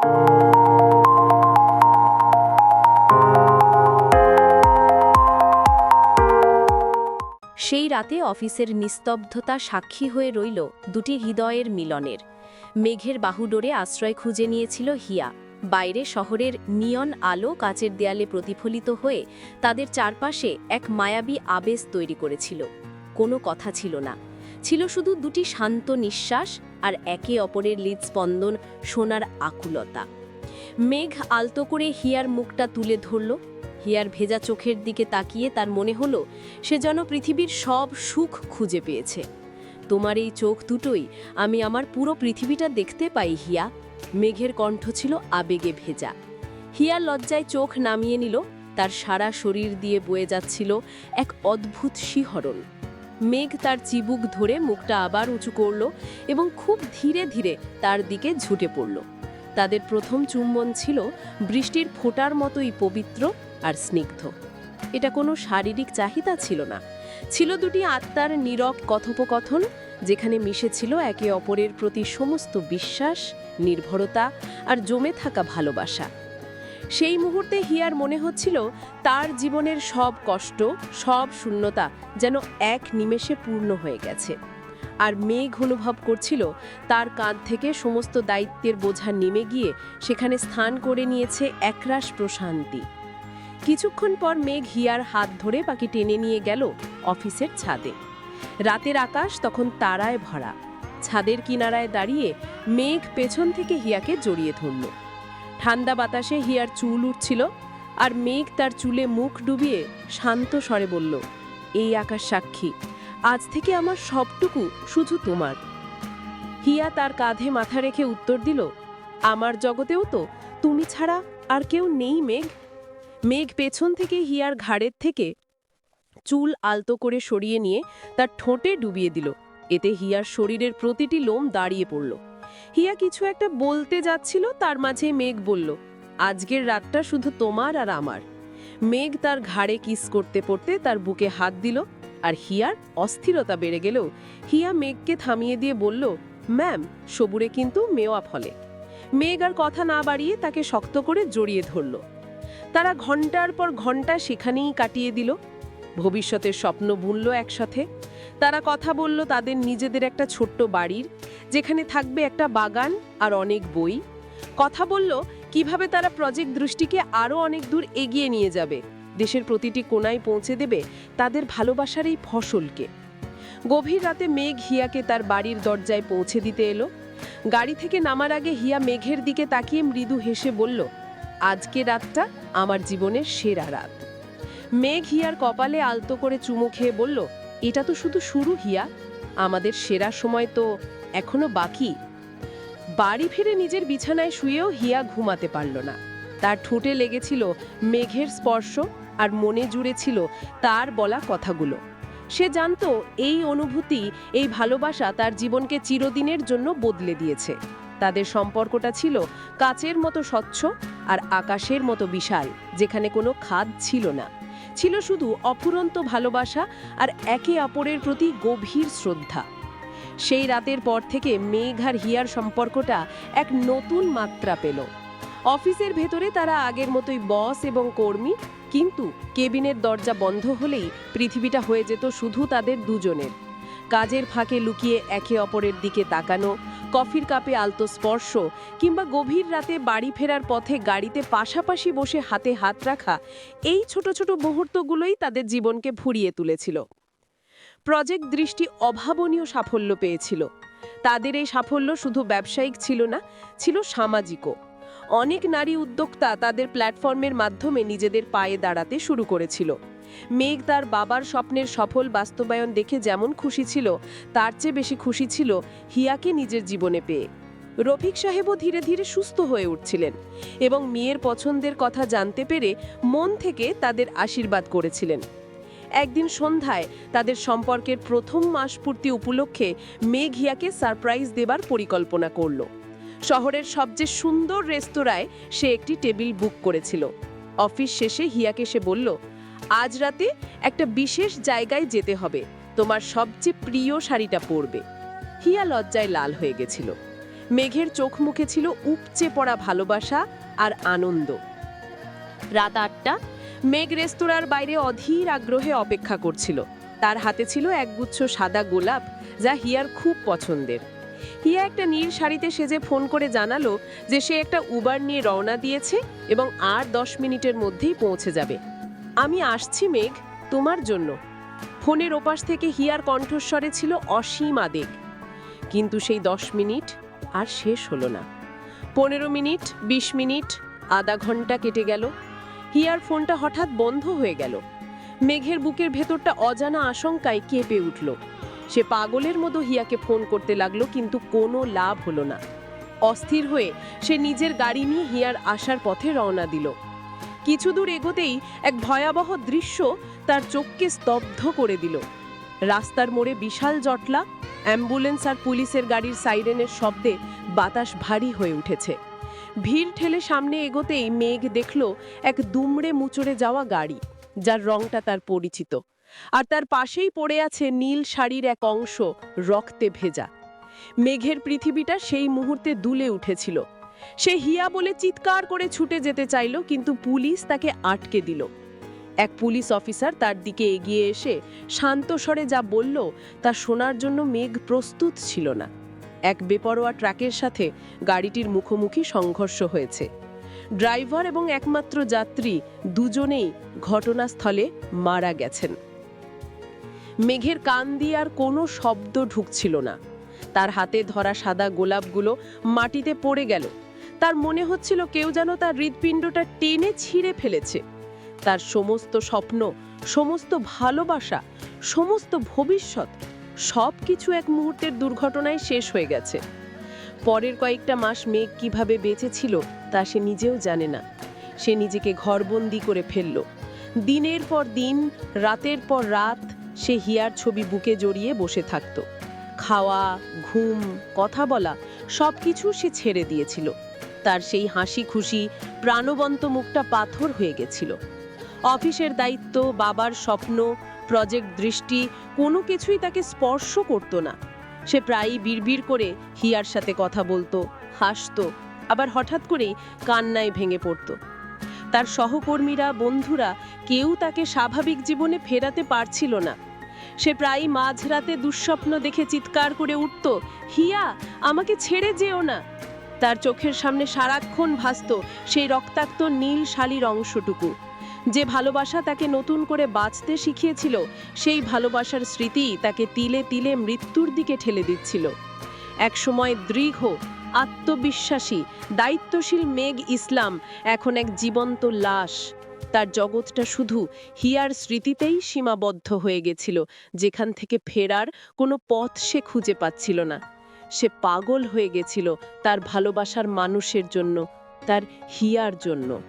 সেই রাতে অফিসের নিস্তব্ধতা সাক্ষী হয়ে রইল দুটি হৃদয়ের মিলনের। মেঘের বাহুডোরে আশ্রয় খুঁজে নিয়েছিল হিয়া। বাইরে শহরের নিয়ন আলো কাচের দেয়ালে প্রতিফলিত হয়ে তাদের চারপাশে এক মায়াবী আবেশ তৈরি করেছিল। কোনো কথা ছিল না। ছিল শুধু দুটি শান্ত নিঃশ্বাস আর একে অপরের হৃদস্পন্দন সোনার আকুলতা। মেঘ আলতো করে হিয়ার মুখটা তুলে ধরল। হিয়ার ভেজা চোখের দিকে তাকিয়ে তার মনে হলো, সে যেন পৃথিবীর সব সুখ খুঁজে পেয়েছে। তোমার এই চোখ দুটোই আমি আমার পুরো পৃথিবীটা দেখতে পাই, হিয়া। মেঘের কণ্ঠ ছিল আবেগে ভেজা। হিয়া লজ্জায় চোখ নামিয়ে নিল, তার সারা শরীর দিয়ে বয়ে যাচ্ছিল এক অদ্ভুত শিহরণ। মেঘ তার চিবুক ধরে মুখটা আবার উঁচু করল এবং খুব ধীরে ধীরে তার দিকে ঝুঁটে পড়ল। তাদের প্রথম চুম্বন ছিল বৃষ্টির ফোঁটার মতোই পবিত্র আর স্নিগ্ধ। এটা কোনো শারীরিক চাহিদা ছিল না। ছিল দুটি আত্মার নীরব কথোপকথন, যেখানে মিশেছিল একে অপরের প্রতি সমস্ত বিশ্বাস, নির্ভরতা আর জমে থাকা ভালোবাসা। সেই মুহূর্তে হিয়ার মনে হচ্ছিল তার জীবনের সব কষ্ট, সব শূন্যতা যেন এক নিমেষে পূর্ণ হয়ে গেছে। আর মেঘ অনুভব করছিল তার কাঁধ থেকে সমস্ত দায়িত্বের বোঝা নেমে গিয়ে সেখানে স্থান করে নিয়েছে একরাশ প্রশান্তি। কিছুক্ষণ পর মেঘ হিয়ার হাত ধরে পাখি টেনে নিয়ে গেল অফিসের ছাদে। রাতের আকাশ তখন তারায় ভরা। ছাদের কিনারায় দাঁড়িয়ে মেঘ পেছন থেকে হিয়াকে জড়িয়ে ধরল। ঠান্ডা বাতাসে হিয়ার চুল উঠছিল আর মেঘ তার চুলে মুখ ডুবিয়ে শান্ত স্বরে বলল, এই আকাশ সাক্ষী, আজ থেকে আমার সবটুকু শুধু তোমার। হিয়া তার কাঁধে মাথা রেখে উত্তর দিল, আমার জগতেও তো, তুমি ছাড়া আর কেউ নেই মেঘ। মেঘ পেছন থেকে হিয়ার ঘাড়ের থেকে চুল আলতো করে সরিয়ে নিয়ে তার ঠোঁটে ডুবিয়ে দিল। এতে হিয়ার শরীরের প্রতিটি লোম দাঁড়িয়ে পড়ল। হিয়া কিছু একটা বলতে যাচ্ছিল, তার মাঝে মেঘ বলল, আজকের রাতটা শুধু তোমার আর আমার। মেঘ তার ঘাড়ে কিস করতে পড়তে তার বুকে হাত দিল, আর হিয়ার অস্থিরতা বেড়ে গেল। হিয়া মেঘকে থামিয়ে দিয়ে বলল, ম্যাম, সবুরে কিন্তু মেওয়া ফলে। মেঘ আর কথা না বাড়িয়ে তাকে শক্ত করে জড়িয়ে ধরল। তারা ঘণ্টার পর ঘণ্টা সেখানেই কাটিয়ে দিল। ভবিষ্যতের স্বপ্ন বুনল একসাথে। তারা কথা বলল তাদের নিজেদের একটা ছোট্ট বাড়ির যেখানে থাকবে একটা বাগান আর অনেক বই। কথা বলল, কীভাবে তারা প্রজেক্ট দৃষ্টিকে আরও অনেক দূর এগিয়ে নিয়ে যাবে? দেশের প্রতিটি কোনায় পৌঁছে দেবে তাদের ভালোবাসার এই ফসলকে। গভীর রাতে মেঘ হিয়াকে তার বাড়ির দরজায় পৌঁছে দিতে এলো। গাড়ি থেকে নামার আগে হিয়া মেঘের দিকে তাকিয়ে মৃদু হেসে বলল, আজকে রাতটা আমার জীবনের সেরা রাত। মেঘ হিয়ার কপালে আলতো করে চুমু খেয়ে বলল, এটা তো শুধু শুরু হিয়া। আমাদের সেরা সময় তো এখনও বাকি। বাড়ি ফিরে নিজের বিছানায় শুয়েও হিয়া ঘুমাতে পারল না। তার ঠোঁটে লেগেছিল মেঘের স্পর্শ আর মনে জুড়ে ছিল তার বলা কথাগুলো। সে জানতো এই অনুভূতি, এই ভালোবাসা তার জীবনকে চিরদিনের জন্য বদলে দিয়েছে। তাদের সম্পর্কটা ছিল কাচের মতো স্বচ্ছ আর আকাশের মতো বিশাল, যেখানে কোনো খাদ ছিল না। ছিল শুধু অফুরন্ত ভালোবাসা আর একে অপরের প্রতি গভীর শ্রদ্ধা। সেই রাতের পর থেকে মেঘ আর হিয়ার সম্পর্কটা এক নতুন মাত্রা পেল। অফিসের ভেতরে তারা আগের মতোই বস এবং কর্মী, কিন্তু কেবিনের দরজা বন্ধ হলেই পৃথিবীটা হয়ে যেত শুধু তাদের দুজনের। কাজের ফাঁকে লুকিয়ে একে অপরের দিকে তাকানো, কফির কাপে আলতো স্পর্শ, কিংবা গভীর রাতে বাড়ি ফেরার পথে গাড়িতে পাশাপাশি বসে হাতে হাত রাখা, এই ছোট ছোট মুহূর্তগুলোই তাদের জীবনকে ভুরিয়ে তুলেছিল। প্রজেক্ট দৃষ্টি অভাবনীয় সাফল্য পেয়েছিল। তাদের এই সাফল্য শুধু ব্যবসায়িক ছিল না, ছিল সামাজিকও। অনেক নারী উদ্যোক্তা তাদের প্ল্যাটফর্মের মাধ্যমে নিজেদের পায়ে দাঁড়াতে শুরু করেছিল। মেঘ তার বাবার স্বপ্নের সফল বাস্তবায়ন দেখে যেমন খুশি ছিল, তার চেয়ে বেশি খুশি ছিল হিয়াকে নিজের জীবনে পেয়ে। রফিক সাহেবও ধীরে ধীরে সুস্থ হয়ে উঠছিলেন এবং মেয়ের পছন্দের কথা জানতে পেরে মন থেকে তাদের আশীর্বাদ করেছিলেন। একদিন সন্ধ্যায় তাদের সম্পর্কের প্রথম মাস পূর্তি উপলক্ষে মেঘ হিয়াকে সারপ্রাইজ দেবার পরিকল্পনা করল। শহরের সবচেয়ে সুন্দর রেস্তোরাঁয় সে একটি টেবিল বুক করেছিল। অফিস শেষে হিয়াকে সে বলল, আজ রাতে একটা বিশেষ জায়গায় যেতে হবে। তোমার সবচেয়ে প্রিয় শাড়িটা পরবে। হিয়া লজ্জায় লাল হয়ে গেছিল। মেঘের চোখ মুখে ছিল উপচে পড়া ভালোবাসা আর আনন্দ। রাত আটটা মেঘ রেস্তোরাঁর বাইরে অধীর আগ্রহে অপেক্ষা করছিল। তার হাতে ছিল একগুচ্ছ সাদা গোলাপ, যা হিয়ার খুব পছন্দের। হিয়া একটা নীল শাড়িতে সেজে ফোন করে জানালো যে সে একটা উবার নিয়ে রওনা দিয়েছে এবং আর দশ মিনিটের মধ্যেই পৌঁছে যাবে। আমি আসছি, মেঘ, তোমার জন্য। ফোনের ওপাশ থেকে হিয়ার কণ্ঠস্বরে ছিল অসীম আদেগ কিন্তু সেই দশ মিনিট আর শেষ হলো না। পনেরো মিনিট, বিশ মিনিট, আধা ঘণ্টা কেটে গেল। হিয়ার ফোনটা হঠাৎ বন্ধ হয়ে গেল। মেঘের বুকের ভেতরটা অজানা আশঙ্কায় কেঁপে উঠল। সে পাগলের মতো হিয়াকে ফোন করতে লাগল, কিন্তু কোনো লাভ হলো না। অস্থির হয়ে সে নিজের গাড়ি নিয়ে হিয়ার আসার পথে রওনা দিল। কিছু দূর এগোতেই এক ভয়াবহ দৃশ্য তার চোখকে স্তব্ধ করে দিল। রাস্তার মোড়ে বিশাল জটলা, অ্যাম্বুলেন্স আর পুলিশের গাড়ির সাইরেনের শব্দে বাতাস ভারী হয়ে উঠেছে। ভিড় ঠেলে সামনে এগোতেই মেঘ দেখল এক দুমড়ে মুচড়ে যাওয়া গাড়ি, যার রংটা তার পরিচিত। আর তার পাশেই পড়ে আছে নীল শাড়ির এক অংশ, রক্তে ভেজা। মেঘের পৃথিবীটা সেই মুহূর্তে দুলে উঠেছিল। সে হিয়া বলে চিৎকার করে ছুটে যেতে চাইল, কিন্তু পুলিশ তাকে আটকে দিল। এক পুলিশ অফিসার তার দিকে এগিয়ে এসে শান্ত স্বরে যা বলল, তা শোনার জন্য মেঘ প্রস্তুত ছিল না। এক বেপরোয়া ট্রাকের সাথে গাড়িটির মুখোমুখি সংঘর্ষ হয়েছে। ড্রাইভার এবং একমাত্র যাত্রী দুজনেই ঘটনাস্থলে মারা গেছেন। মেঘের কান দিয়ে আর কোনো শব্দ ঢুকছিল না। তার হাতে ধরা সাদা গোলাপগুলো মাটিতে পড়ে গেল। তার মনে হচ্ছিল কেউ যেন তার হৃৎপিণ্ডটা টেনে ছিঁড়ে ফেলেছে। তার সমস্ত স্বপ্ন, সমস্ত ভালোবাসা, সমস্ত ভবিষ্যৎ সব কিছু এক মুহূর্তের দুর্ঘটনায় শেষ হয়ে গেছে। পরের কয়েকটা মাস মেঘ কীভাবে বেঁচেছিল তা সে নিজেও জানে না। সে নিজেকে ঘরবন্দি করে ফেলল। দিনের পর দিন, রাতের পর রাত, সে হিয়ার ছবি বুকে জড়িয়ে বসে থাকত। খাওয়া, ঘুম, কথা বলা সব কিছু সে ছেড়ে দিয়েছিল। তার সেই হাসি খুশি প্রাণবন্ত মুখটা পাথর হয়ে গেছিল। অফিসের দায়িত্ব, বাবার স্বপ্ন, প্রজেক্ট দৃষ্টি কোনো কিছুই তাকে স্পর্শ করতো না। সে প্রায়ই বিড়বিড় করে হিয়ার সাথে কথা বলতো, হাসতো, আবার হঠাৎ করেই কান্নায় ভেঙে পড়তো। তার সহকর্মীরা, বন্ধুরা কেউ তাকে স্বাভাবিক জীবনে ফেরাতে পারছিল না। সে প্রায়ই মাঝরাতে দুঃস্বপ্ন দেখে চিৎকার করে উঠত, হিয়া, আমাকে ছেড়ে যেও না। তার চোখের সামনে সারাক্ষণ ভাসত সেই রক্তাক্ত নীল শালির অংশটুকু। যে ভালোবাসা তাকে নতুন করে বাঁচতে শিখিয়েছিল, সেই ভালোবাসার স্মৃতি তাকে তিলে তিলে মৃত্যুর দিকে ঠেলে দিচ্ছিল। এক সময় দৃঢ়, আত্মবিশ্বাসী, দায়িত্বশীল মেঘ ইসলাম এখন এক জীবন্ত লাশ। তার জগৎটা শুধু হিয়ার স্মৃতিতেই সীমাবদ্ধ হয়ে গেছিল, যেখান থেকে ফেরার কোনো পথ সে খুঁজে পাচ্ছিল না। সে পাগল হয়ে গেছিল তার ভালোবাসার মানুষের জন্য, তার হিয়ার জন্য।